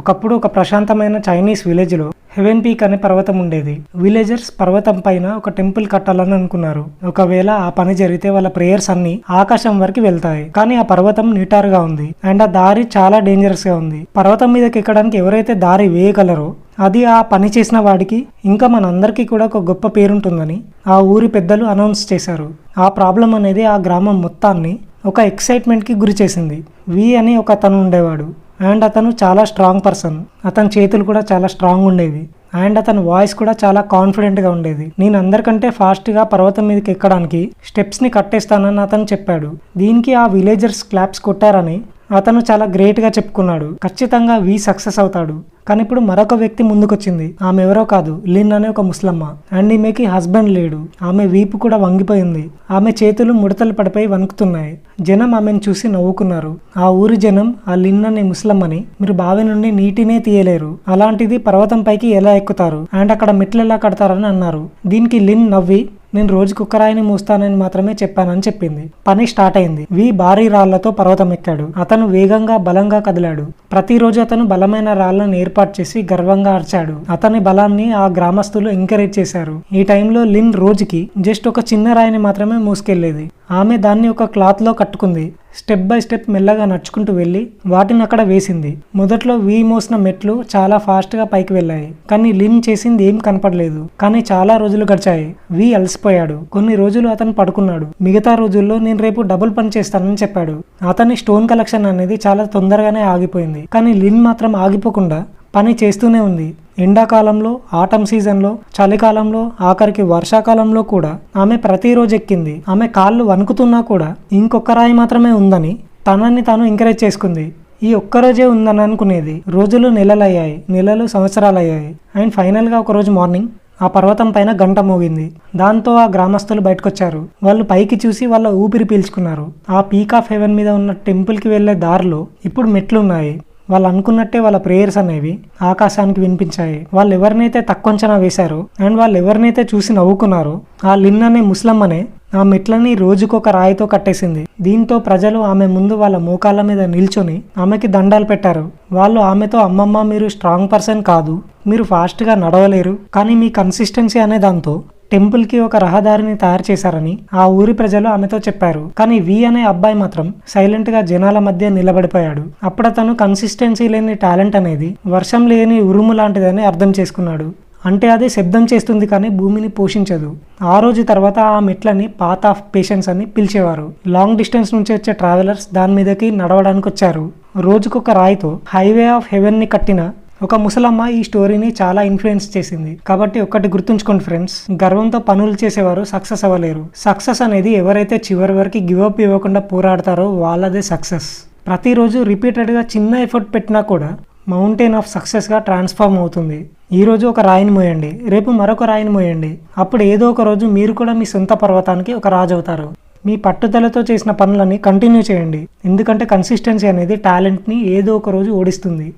ఒకప్పుడు ఒక ప్రశాంతమైన చైనీస్ విలేజ్లో హెవెన్ పీక్ అనే పర్వతం ఉండేది. విలేజర్స్ పర్వతం పైన ఒక టెంపుల్ కట్టాలని అనుకున్నారు. ఒకవేళ ఆ పని జరిగితే వాళ్ళ ప్రేయర్స్ అన్ని ఆకాశం వరకు వెళ్తాయి. కానీ ఆ పర్వతం నిటారుగా ఉంది. అండ్ ఆ దారి చాలా డేంజరస్గా ఉంది. పర్వతం మీదకి ఎక్కడానికి ఎవరైతే దారి వేయగలరో అది ఆ పని చేసిన వాడికి ఇంకా మనందరికీ కూడా ఒక గొప్ప పేరుంటుందని ఆ ఊరి పెద్దలు అనౌన్స్ చేశారు. ఆ ప్రాబ్లం అనేది ఆ గ్రామం మొత్తాన్ని ఒక ఎక్సైట్మెంట్కి గురి చేసింది. వి అని ఒక అతను ఉండేవాడు. అండ్ అతను చాలా స్ట్రాంగ్ పర్సన్ అతని చేతులు కూడా చాలా స్ట్రాంగ్ ఉండేవి. అండ్ అతని వాయిస్ కూడా చాలా కాన్ఫిడెంట్గా ఉండేది. నేను అందరికంటే ఫాస్ట్గా పర్వతం మీదకి ఎక్కడానికి స్టెప్స్ని కట్టేస్తానని అతను చెప్పాడు. దీనికి ఆ విలేజర్స్ క్లాప్స్ కొట్టారని అతను చాలా గ్రేట్గా చెప్పుకున్నాడు. ఖచ్చితంగా వి సక్సెస్ అవుతాడు. కానీ ఇప్పుడు మరొక వ్యక్తి ముందుకొచ్చింది. ఆమె ఎవరో కాదు లిన్ అనే ఒక ముస్లమ్మ. అండ్ ఈమెకి హస్బెండ్ లేడు. ఆమె వీపు కూడా వంగిపోయింది. ఆమె చేతులు ముడతలు పడిపోయి వణుకుతున్నాయి. జనం ఆమెను చూసి నవ్వుకున్నారు. ఆ ఊరి జనం ఆ లిన్ అనే ముస్లమ్మని మీరు బావి నుండి నీటినే తీయలేరు. అలాంటిది పర్వతం పైకి ఎలా ఎక్కుతారు? అండ్ అక్కడ మెట్లు ఎలా కడతారని అన్నారు. దీనికి లిన్ నవ్వి నేను రోజుకు ఒక రాయిని మూస్తానని మాత్రమే చెప్పానని చెప్పింది. పని స్టార్ట్ అయింది. వి భారీ రాళ్ళతో పర్వతం ఎక్కాడు అతను వేగంగా బలంగా కదిలాడు. ప్రతిరోజు అతను బలమైన రాళ్ళను ఏర్పాటు చేసి గర్వంగా అరిచాడు. అతని బలాన్ని ఆ గ్రామస్తులు ఎంకరేజ్ చేశారు. ఈ టైంలో లిన్ రోజుకి జస్ట్ ఒక చిన్న రాయిని మాత్రమే మూసుకెళ్ళేది ఆమె దాన్ని ఒక క్లాత్లో కట్టుకుంది. స్టెప్ బై స్టెప్ మెల్లగా నడుచుకుంటూ వెళ్ళి వాటిని అక్కడ వేసింది. మొదట్లో వీ మోసిన మెట్లు చాలా ఫాస్ట్గా పైకి వెళ్ళాయి. కానీ లిన్ చేసింది ఏం కనపడలేదు. కానీ చాలా రోజులు గడిచాయి. వి అలసిపోయాడు. కొన్ని రోజులు అతను పడుకున్నాడు. మిగతా రోజుల్లో నేను రేపు డబుల్ పని చేస్తానని చెప్పాడు. అతని స్టోన్ కలెక్షన్ అనేది చాలా తొందరగానే ఆగిపోయింది. కానీ లిన్ మాత్రం ఆగిపోకుండా పని చేస్తూనే ఉంది. ఎండాకాలంలో ఆటం సీజన్లో చలికాలంలో ఆఖరికి వర్షాకాలంలో కూడా ఆమె ప్రతిరోజు ఎక్కింది. ఆమె కాళ్ళు వణుకుతున్నా కూడా ఇంకొక రాయి మాత్రమే ఉందని తనని తాను ఎంకరేజ్ చేసుకుంది. ఈ ఒక్కరోజే ఉందని అనుకునేది రోజులు నెలలయ్యాయి నెలలు సంవత్సరాలయ్యాయి. అండ్ ఫైనల్గా ఒకరోజు మార్నింగ్ ఆ పర్వతం పైన గంట మోగింది. దాంతో ఆ గ్రామస్తులు బయటకొచ్చారు. వాళ్ళు పైకి చూసి వాళ్ళ ఊపిరి పీల్చుకున్నారు. ఆ పీక్ ఆఫ్ హెవెన్ మీద ఉన్న టెంపుల్కి వెళ్ళే దారిలో ఇప్పుడు మెట్లున్నాయి. వాళ్ళు అనుకున్నట్టే వాళ్ళ ప్రేయర్స్ అనేవి ఆకాశానికి వినిపించాయి. వాళ్ళు ఎవరినైతే తక్కువంచనా వేశారో అండ్ వాళ్ళు ఎవరినైతే చూసి నవ్వుకున్నారో ఆ లిన్ అనే ముస్లమ్మనే ఆ మెట్లని రోజుకొక రాయితో కట్టేసింది. దీంతో ప్రజలు ఆమె ముందు వాళ్ళ మోకాళ్ళ మీద నిల్చొని ఆమెకి దండాలు పెట్టారు. వాళ్ళు ఆమెతో అమ్మమ్మ మీరు స్ట్రాంగ్ పర్సన్ కాదు. మీరు ఫాస్ట్గా నడవలేరు. కానీ మీ కన్సిస్టెన్సీ అనే దాంతో టెంపుల్కి ఒక రహదారిని తయారు చేశారని ఆ ఊరి ప్రజలు ఆమెతో చెప్పారు. కానీ వి అనే అబ్బాయి మాత్రం సైలెంట్గా జనాల మధ్య నిలబడిపోయాడు. అప్పుడతను కన్సిస్టెన్సీ లేని టాలెంట్ అనేది వర్షం లేని ఉరుము లాంటిదని అర్థం చేసుకున్నాడు. అంటే అది శబ్దం చేస్తుంది కానీ భూమిని పోషించదు. ఆ రోజు తర్వాత ఆ మెట్లని పాత్ ఆఫ్ పేషెన్స్ అని పిలిచేవారు. లాంగ్ డిస్టెన్స్ నుంచి వచ్చే ట్రావెలర్స్ దాని మీదకి నడవడానికి వచ్చారు రోజుకొక రాయితో హైవే ఆఫ్ హెవెన్ని కట్టిన ఒక ముసలమ్మ ఈ స్టోరీని చాలా ఇన్ఫ్లుయెన్స్ చేసింది. కాబట్టి ఒక్కటి గుర్తుంచుకోండి ఫ్రెండ్స్ గర్వంతో పనులు చేసేవారు సక్సెస్ అవ్వలేరు. సక్సెస్ అనేది ఎవరైతే చివరి వరకు గివప్ ఇవ్వకుండా పోరాడతారో వాళ్ళదే సక్సెస్. ప్రతిరోజు రిపీటెడ్గా చిన్న ఎఫర్ట్ పెట్టినా కూడా మౌంటైన్ ఆఫ్ సక్సెస్గా ట్రాన్స్ఫార్మ్ అవుతుంది. ఈరోజు ఒక రాయిని మోయండి రేపు మరొక రాయిని మోయండి. అప్పుడు ఏదో ఒక రోజు మీరు కూడా మీ సొంత పర్వతానికి ఒక రాజు అవుతారు. మీ పట్టుదలతో చేసిన పనులని కంటిన్యూ చేయండి. ఎందుకంటే కన్సిస్టెన్సీ అనేది టాలెంట్ని ఏదో ఒక రోజు ఓడిస్తుంది.